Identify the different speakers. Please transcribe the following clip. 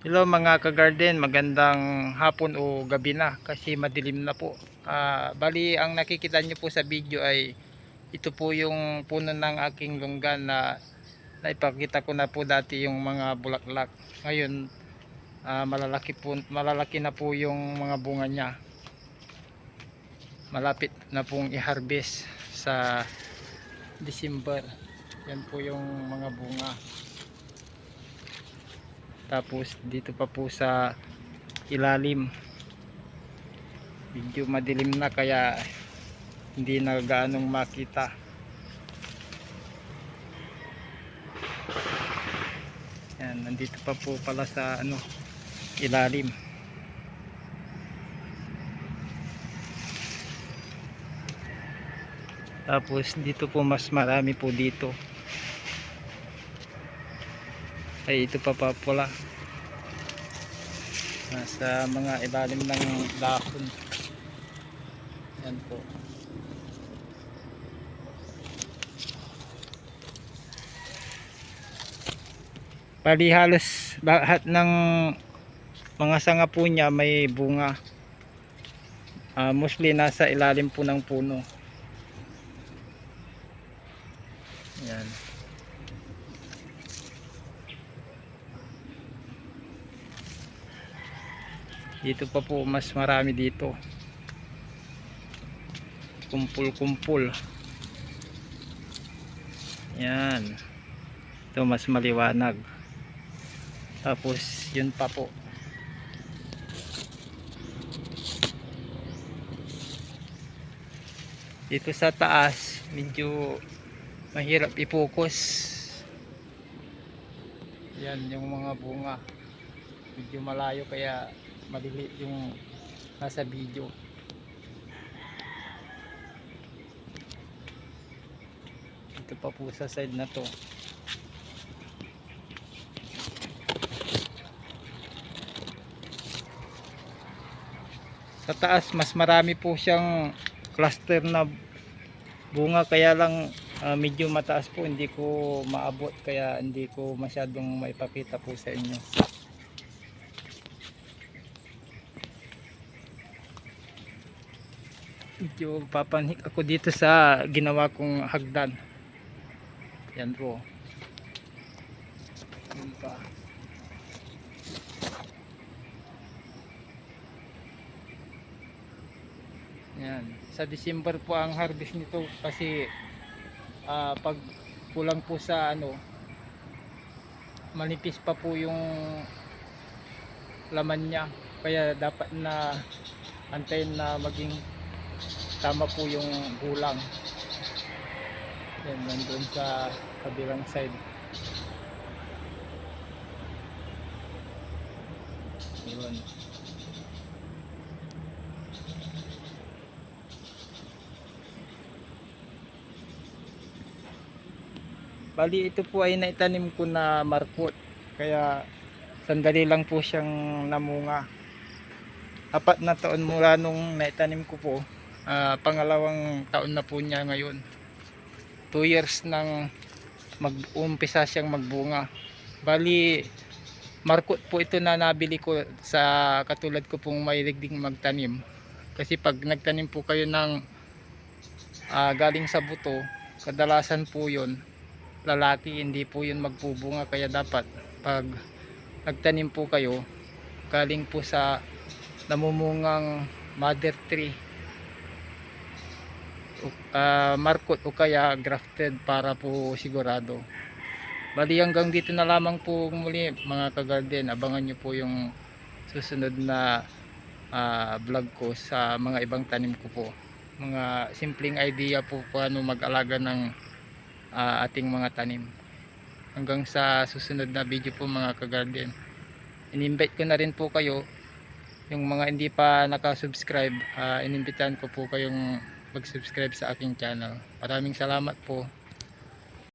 Speaker 1: Hello mga ka-garden, magandang hapon o gabi na kasi madilim na po. Ah, bali ang nakikita nyo po sa video ay ito po yung puno ng aking lunggan na naipakita ko na po dati yung mga bulaklak. Ngayon ah, malalaki po malalaki na po yung mga bunga niya. Malapit na pong i-harvest sa December. Yan po yung mga bunga. Tapos dito pa po sa ilalim. Medyo madilim na kaya hindi na gaanong makita. Yan, nandito pa po pala sa ano ilalim. Tapos dito po mas marami po dito. Ay ito pa pa pula. Nasa mga ilalim ng dahon. Yan po. Bali halos lahat ng mga sanga po niya may bunga. Ah, mostly nasa ilalim po ng puno. Yan. Dito pa po mas marami dito. Kumpul-kumpul. Yan. Ito mas maliwanag. Tapos yun pa po. Dito sa taas medyo mahirap i-focus. Yan yung mga bunga. Medyo malayo kaya maliliit yung nasa video. Ito pa po sa side na to. Sa taas mas marami po siyang cluster na bunga kaya lang ah, medyo mataas po hindi ko maabot kaya hindi ko masyadong maipakita po sa inyo. Medyo papanhik ako dito sa ginawa kong hagdan. Yan po. Yun pa. Yan. Sa December po ang harvest nito kasi ah, pag kulang po sa ano manipis pa po yung laman niya. Kaya dapat na antayin na maging tama po yung gulang. Yan nandun sa kabilang side. Yun. Bali ito po ay naitanim ko na markot. Kaya sandali lang po siyang namunga. Apat na taon mula nung naitanim ko po Ah, pangalawang taon na po niya ngayon. 2 years nang mag-umpisa siyang magbunga. Bali markot po ito na nabili ko sa katulad ko pong mahilig ding magtanim. Kasi pag nagtanim po kayo ng ah, galing sa buto kadalasan po yon lalaki hindi po yun magpubunga kaya dapat pag nagtanim po kayo galing po sa namumungang mother tree uh, markot o kaya grafted para po sigurado. Bali hanggang dito na lamang po muli mga kagarden. Abangan nyo po yung susunod na ah, vlog ko sa mga ibang tanim ko po. Mga simpleng idea po paano mag-alaga ng ah, ating mga tanim. Hanggang sa susunod na video po mga kagarden. In-invite ko na rin po kayo. Yung mga hindi pa nakasubscribe uh, inimbitahan ko po kayong mag-subscribe sa aking channel. Maraming salamat po.